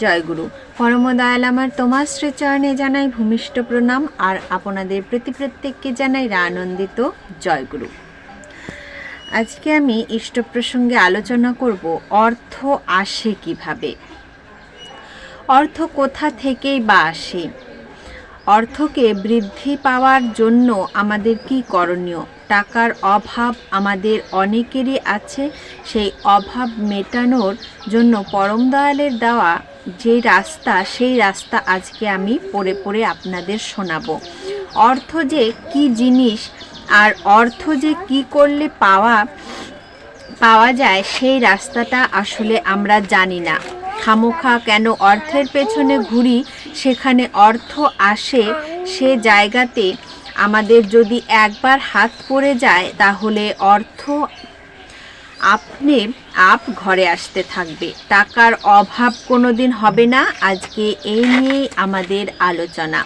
জয়গুরু। পরম দয়াল আমার, তোমার শ্রীচরণে জানাই ভূমিষ্ঠ প্রণাম, আর আপনাদের প্রতি প্রত্যেককে জানাই আনন্দিত জয়গুরু। আজকে আমি ইষ্ট প্রসঙ্গে আলোচনা করব, অর্থ আসে কীভাবে? অর্থ কোথা থেকেই বা আসে? অর্থকে বৃদ্ধি পাওয়ার জন্য আমাদের কি করণীয়? টাকার অভাব আমাদের অনেকেরই আছে, সেই অভাব মেটানোর জন্য পরম দয়ালের দেওয়া যে রাস্তা, সেই রাস্তা আজকে আমি পড়ে পড়ে আপনাদের শোনাবো। অর্থ যে কি জিনিস আর অর্থ যে কি করলে পাওয়া পাওয়া যায়, সেই রাস্তাটা আসলে আমরা জানি না। খামোখা কেন অর্থের পেছনে ঘুরি, সেখানে অর্থ আসে সে জায়গাতে। আমাদের যদি একবার হাত পড়ে যায়, তাহলে অর্থ আপনি আপ ঘরে আসতে থাকবে। টাকার অভাব কোনো দিন হবে না। আজকে এই নিয়েই আমাদের আলোচনা।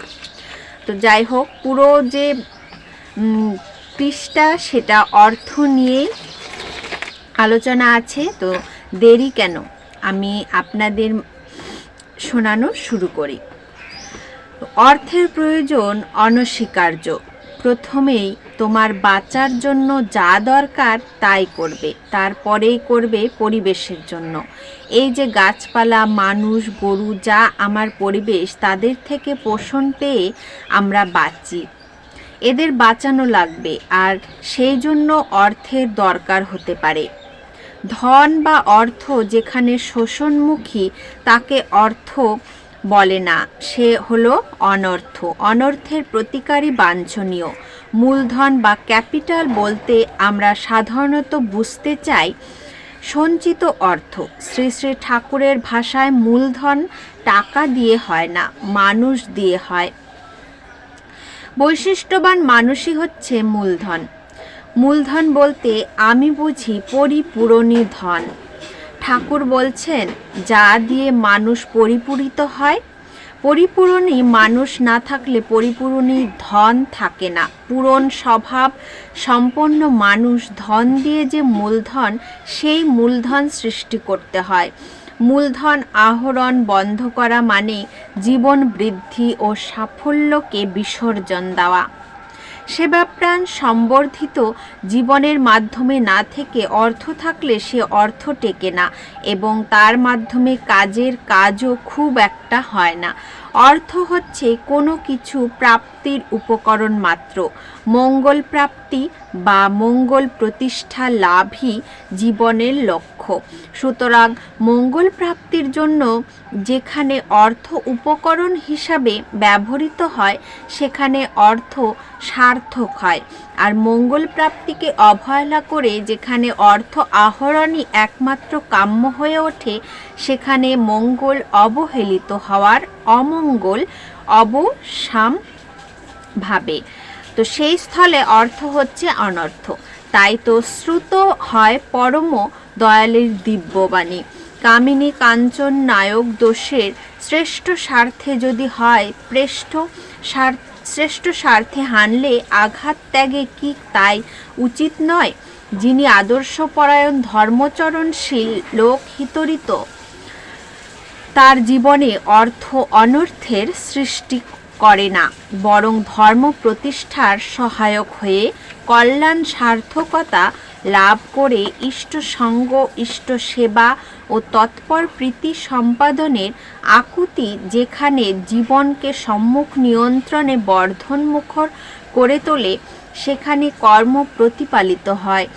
তো যাই হোক, পুরো যে পৃষ্ঠা, সেটা অর্থ নিয়েই আলোচনা আছে। তো দেরি কেন? আমি আপনাদের শোনানো শুরু করি। অর্থের প্রয়োজন অনস্বীকার্য। প্রথমেই তোমার বাঁচার জন্য যা দরকার তাই করবে, তারপরেই করবে পরিবেশের জন্য। এই যে গাছপালা, মানুষ, গরু যা আমার পরিবেশ, তাদের থেকে পোষণ পেয়ে আমরা বাঁচি। এদের বাঁচানো লাগবে আর সেই জন্য অর্থের দরকার হতে পারে। ধন বা অর্থ যেখানে শোষণমুখী, তাকে অর্থ বলে না, সে হলো অনর্থ। অনর্থের প্রতিকারই বাঞ্ছনীয়। মূলধন বা ক্যাপিটাল বলতে আমরা সাধারণত বুঝতে চাই সঞ্চিত অর্থ। শ্রী শ্রী ঠাকুরের ভাষায় মূলধন টাকা দিয়ে হয় না, মানুষ দিয়ে হয়। বৈশিষ্ট্যবান মানুষই হচ্ছে মূলধন। মূলধন বলতে আমি বুঝি পরিপূরণী ধন। ঠাকুর বলছেন, যা দিয়ে মানুষ পরিপূরিত হয়, পরিপূরণী মানুষ না থাকলে পরিপূরণী ধন থাকে না। পূরণ স্বভাব সম্পন্ন মানুষ ধন দিয়ে যে মূলধন, সেই মূলধন সৃষ্টি করতে হয়। মূলধন আহরণ বন্ধ করা মানে জীবন বৃদ্ধি ও সাফল্যকে বিসর্জন দেওয়া। সেবাপ্রাণ সম্বর্ধিত জীবনের মাধ্যমে না থেকে অর্থ থাকলে সে অর্থ টেকে না এবং তার মাধ্যমে কাজের কাজও খুব একটা হয় না। অর্থ হচ্ছে কোনো কিছু প্রাপ্তির উপকরণ মাত্র। মঙ্গল প্রাপ্তি বা মঙ্গল প্রতিষ্ঠা লাভই জীবনের লক্ষ্য। সুতরাং মঙ্গল প্রাপ্তির জন্য যেখানে অর্থ উপকরণ হিসাবে ব্যবহৃত হয়, সেখানে অর্থ সার্থক হয়। আর মঙ্গল প্রাপ্তিকে অবহেলা করে যেখানে অর্থ আহরণই একমাত্র কাম্য হয়ে ওঠে, সেখানে মঙ্গল অবহেলিত হওয়ার অমঙ্গল অবসাম ভাবে। তো সেই স্থলে অর্থ হচ্ছে অনর্থ। তাই তো শ্রুত হয় পরম দয়ালের দিব্যবাণী। কামিনী কাঞ্চন নায়ক দোষের শ্রেষ্ঠ স্বার্থে যদি হয় প্রেষ্ঠ শ্রেষ্ঠ স্বার্থে হানলে আঘাত ত্যাগে কি তাই উচিত নয়? যিনি আদর্শপরায়ণ, ধর্মচরণশীল, লোক হিতরিত, তার জীবনে অর্থ অনর্থের সৃষ্টি করে না, বরং ধর্ম প্রতিষ্ঠার সহায়ক হয়ে কল্যাণ সার্থকতা লাভ করে ইষ্ট সঙ্গ, ইষ্ট সেবা ও তৎপর প্রীতি সম্পাদনের আকুতি যেখানে জীবনকে সম্মুখ নিয়ন্ত্রণে বর্ধনমুখর করে তোলে, সেখানে কর্ম প্রতিপালিত হয়।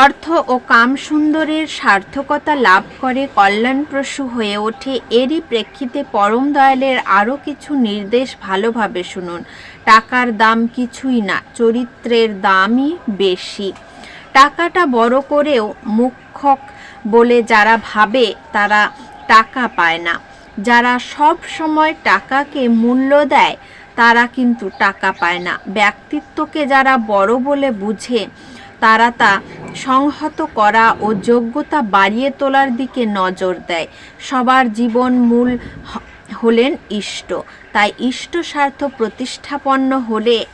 অর্থ ও কাম সুন্দরের সার্থকতা লাভ করে কল্যাণপ্রসূ হয়ে ওঠে এরই প্রেক্ষিতে পরম দয়ালের আরও কিছু নির্দেশ ভালোভাবে শুনুন। টাকার দাম কিছুই না, চরিত্রের দামই বেশি। টাকাটা বড় করেও মুখ্যক বলে যারা ভাবে, তারা টাকা পায় না। যারা সব সময় টাকাকে মূল্য দেয়, তারা কিন্তু টাকা পায় না। ব্যক্তিত্বকে যারা বড় বলে বুঝে, তারা তা সংহত করা ও যোগ্যতা বাড়িয়ে তোলার দিকে নজর দেয়। সবার জীবন মূল হলেন ইষ্ট। তাই ইষ্ট স্বার্থ প্রতিষ্ঠাপন্ন হলে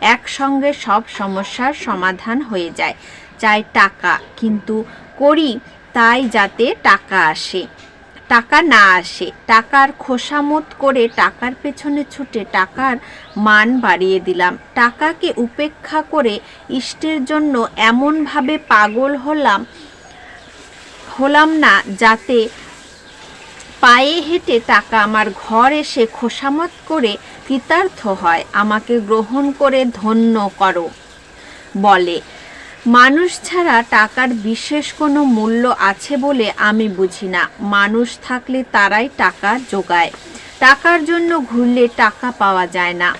একসঙ্গে সব সমস্যার সমাধান হয়ে যায়। চাই টাকা, কিন্তু করি তাই যাতে টাকা আসে। টাকা না আসে। টাকার খোসামত করে টাকার পেছনে ছুটে টাকার মান বাড়িয়ে দিলাম। টাকাকে উপেক্ষা করে ইষ্টের জন্য এমনভাবে পাগল হলাম হলাম না যাতে পায়ে হেঁটে টাকা আমার ঘর এসে খোসামত করে কৃতার্থ হয়। আমাকে গ্রহণ করে ধন্য করো, বলে। মানুষ ছাড়া টাকার বিশেষ কোনো মূল্য আছে বলে আমি বুঝি না। মানুষ থাকলে তারাই টাকা যোগায় টাকার জন্য ঘুরলে টাকা পাওয়া যায় না।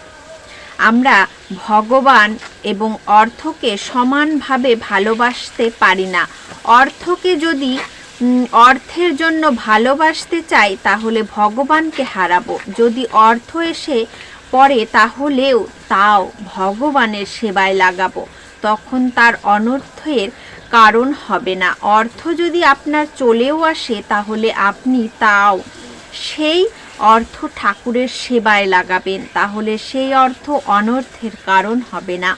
আমরা ভগবান এবং অর্থকে সমানভাবে ভালোবাসতে পারি না। অর্থকে যদি অর্থের জন্য ভালোবাসতে চাই, তাহলে ভগবানকে হারাবো। যদি অর্থ এসে পড়ে, তাহলেও তাও ভগবানের সেবায় লাগাবো। তখন তার অনর্থের কারণ হবে না। অর্থ যদি আপনার চলেও আসে, তাহলে আপনি তাও সেই অর্থ ঠাকুরের সেবায় লাগাবেন। তাহলে সেই অর্থ অনর্থের কারণ হবে না।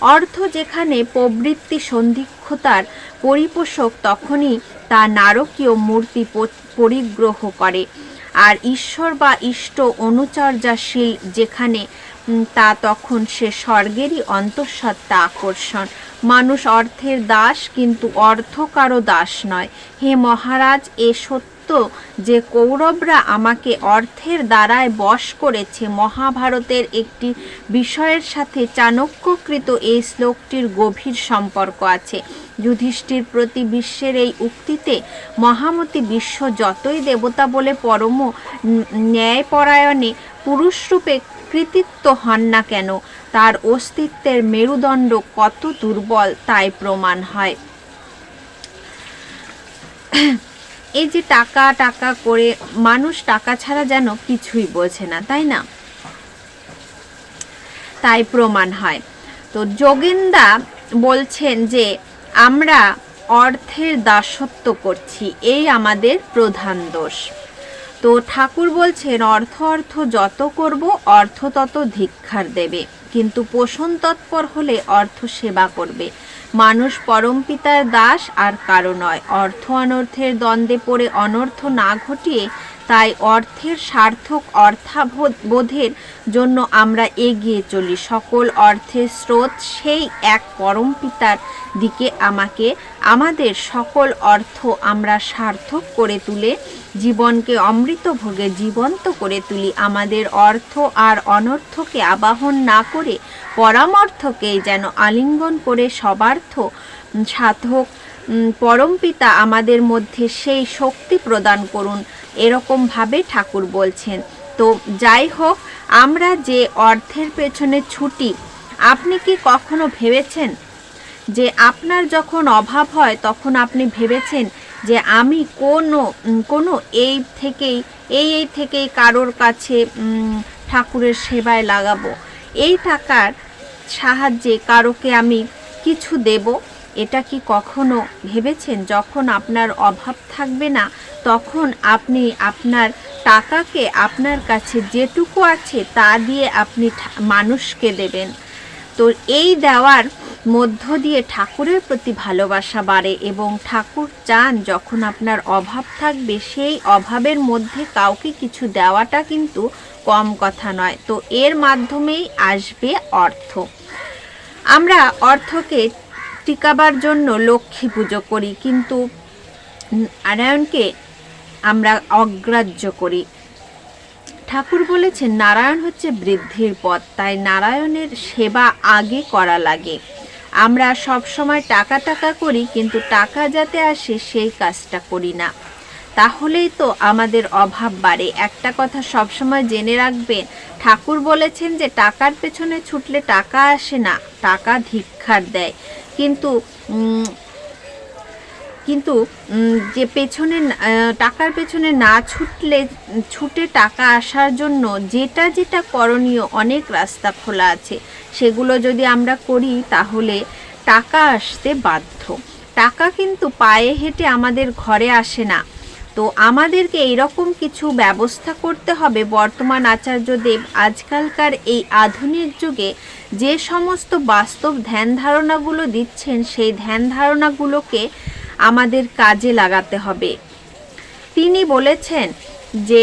অর্থ যেখানে প্রবৃত্তি সন্দিক্ষতার পরিপোষক, তখনই তা নারকীয় মূর্তি পরিগ্রহ করে। আর ঈশ্বর বা ইষ্ট অনুচর্যাশীল যেখানে তা তখন সে স্বর্গেরই অন্তঃসত্ত্বা আকর্ষণ। মানুষ অর্থের দাস, কিন্তু অর্থ কারও দাস নয়। হে মহারাজ, এ সত্য যে কৌরবরা আমাকে অর্থের দ্বারায় বশ করেছে, মহাভারতের একটি বিষয়ের সাথে চাণক্যকৃত এই শ্লোকটির গভীর সম্পর্ক আছে। যুধিষ্ঠির প্রতি বিশ্বের এই উক্তিতে মহামতি বিশ্ব যতই দেবতা বলে পরম ন্যায়পরায়ণে পুরুষরূপে কৃতিত্ব হন না কেন? তার অস্তিত্বের মেরুদণ্ড কত দুর্বল তাই প্রমাণ হয়। এই যে টাকা টাকা করে মানুষ টাকা ছাড়া যেন কিছুই বোঝে না, তাই না? তাই প্রমাণ হয়। তো যোগেন্দা বলছেন যে, আমরা অর্থের দাসত্ব করছি, এই আমাদের প্রধান দোষ। তো ঠাকুর বলছেন, অর্থ অর্থ যত করব, অর্থ তত ধিক্ষার দেবে। কিন্তু পোষণ তৎপর হলে অর্থ সেবা করবে। মানুষ পরমপিতার দাস আর কারও নয়। অর্থ অনর্থের দ্বন্দ্বে পড়ে অনর্থ না ঘটিয়ে তাই অর্থের সার্থক অর্থাবোধের জন্য আমরা এগিয়ে চলি। সকল অর্থের স্রোত সেই এক পরম পিতার দিকে আমাকে, আমাদের সকল অর্থ আমরা সার্থক করে তুলে, জীবনকে অমৃত ভোগে জীবন্ত করে তুলি। আমাদের অর্থ আর অনর্থকে আবাহন না করে পরামর্থকেই যেন আলিঙ্গন করে সবার্থ সাধক পরমপিতা আমাদের মধ্যে সেই শক্তি প্রদান করুন। এরকমভাবে ঠাকুর বলছেন। তো যাই হোক, আমরা যে অর্থের পেছনে ছুটি, আপনি কি কখনো ভেবেছেন? যে আপনার যখন অভাব হয়, তখন আপনি ভেবেছেন যে আমি কোনো কোনো এই থেকেই, এই এই থেকেই কারোর কাছে ঠাকুরের সেবায় লাগাবো। এই টাকার সাহায্যে কারোকে আমি কিছু দেব? এটা কি কখনো ভেবেছেন? যখন আপনার অভাব থাকবে না, তখন আপনি আপনার টাকাকে আপনার কাছে যেটুকু আছে তা দিয়ে আপনি মানুষকে দেবেন। তো এই দেওয়ার মধ্য দিয়ে ঠাকুরের প্রতি ভালোবাসা বাড়ে এবং ঠাকুর চান যখন আপনার অভাব থাকবে, সেই অভাবের মধ্যে কাউকে কিছু দেওয়াটা কিন্তু কম কথা নয়। তো এর মাধ্যমেই আসবে অর্থ। আমরা অর্থকে টিকাবার জন্য লক্ষ্মী পুজো করি, কিন্তু নারায়ণকে আমরা অগ্রাহ্য করি। ঠাকুর বলেছেন, নারায়ণ হচ্ছে বৃদ্ধির পথ, তাই নারায়ণের সেবা আগে করা লাগে। আমরা সব সময় টাকা টাকা করি, কিন্তু টাকা যাতে আসে, সেই কাজটা করি না। তাহলেই তো আমাদের অভাব বাড়ে। একটা কথা সবসময় জেনে রাখবেন, ঠাকুর বলেছেন যে টাকার পেছনে ছুটলে টাকা আসে না, টাকা ধিক্ষার দেয়। কিন্তু কিন্তু যে পেছনে টাকার পেছনে না ছুটলে, ছুটে টাকা আসার জন্য যেটা যেটা করণীয় অনেক রাস্তা খোলা আছে। সেগুলো যদি আমরা করি তাহলে টাকা আসতে বাধ্য। টাকা কিন্তু পায়ে হেঁটে আমাদের ঘরে আসে না। তো আমাদেরকে এইরকম কিছু ব্যবস্থা করতে হবে বর্তমান আচার্যদেব আজকালকার এই আধুনিক যুগে যে সমস্ত বাস্তব ধ্যান ধারণাগুলো দিচ্ছেন, সেই ধ্যান ধারণাগুলোকে আমাদের কাজে লাগাতে হবে। তিনি বলেছেন যে,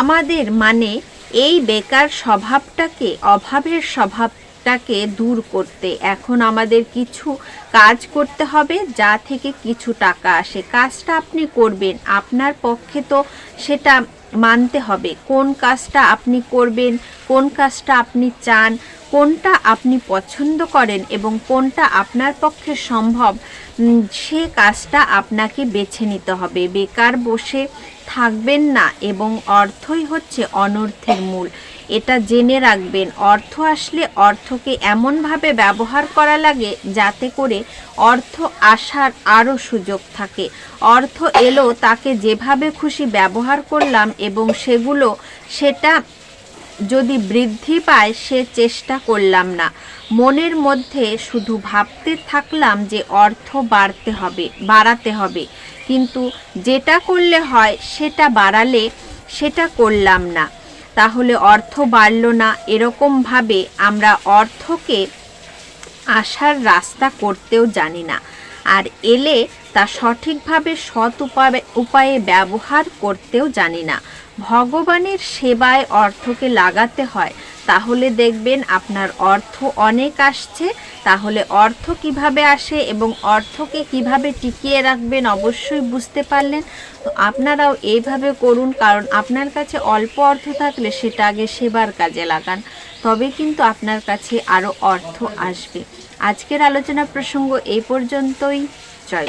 আমাদের মানে এই বেকার স্বভাবটাকে অভাবের স্বভাবটাকে দূর করতে। এখন আমাদের কিছু কাজ করতে হবে, যা থেকে কিছু টাকা আসে। কাজটা আপনি করবেন, আপনার পক্ষে তো সেটা মানতে হবে। কোন কাজটা আপনি করবেন, কোন কাজটা আপনি চান, কোনটা আপনি পছন্দ করেন এবং কোনটা আপনার পক্ষে সম্ভব সে কাজটা আপনাকে বেছে নিতে হবে। বেকার বসে থাকবেন না এবং অর্থই হচ্ছে অনর্থের মূল। এটা জেনে রাখবেন, অর্থ আসলে অর্থকে এমনভাবে ব্যবহার করা লাগে যাতে করে অর্থ আসার আরও সুযোগ থাকে। অর্থ এলো তাকে যেভাবে খুশি ব্যবহার করলাম এবং সেগুলো, সেটা যদি বৃদ্ধি পায় সে চেষ্টা করলাম না। মনের মধ্যে শুধু ভাবতে থাকলাম যে অর্থ বাড়তে হবে, বাড়াতে হবে। কিন্তু যেটা করলে হয় সেটা বাড়ালে সেটা করলাম না। তাহলে অর্থ বাড়ল না। এরকমভাবে আমরা অর্থকে আসার রাস্তা করতেও জানি না। আর এলে তা সঠিকভাবে সৎ উপায়ে ব্যবহার করতেও জানি না। ভগবানের সেবায় অর্থকে লাগাতে হয়। তাহলে দেখবেন আপনার অর্থ অনেক আসছে। তাহলে অর্থ কীভাবে আসে এবং অর্থকে কীভাবে টিকিয়ে রাখবেন অবশ্যই বুঝতে পারলেন। তো আপনারাও এইভাবে করুন, কারণ আপনার কাছে অল্প অর্থ থাকলে সেটা আগে সেবার কাজে লাগান। তবে কিন্তু আপনার কাছে আরও অর্থ আসবে। আজকের আলোচনা প্রসঙ্গ এই পর্যন্তই। জয়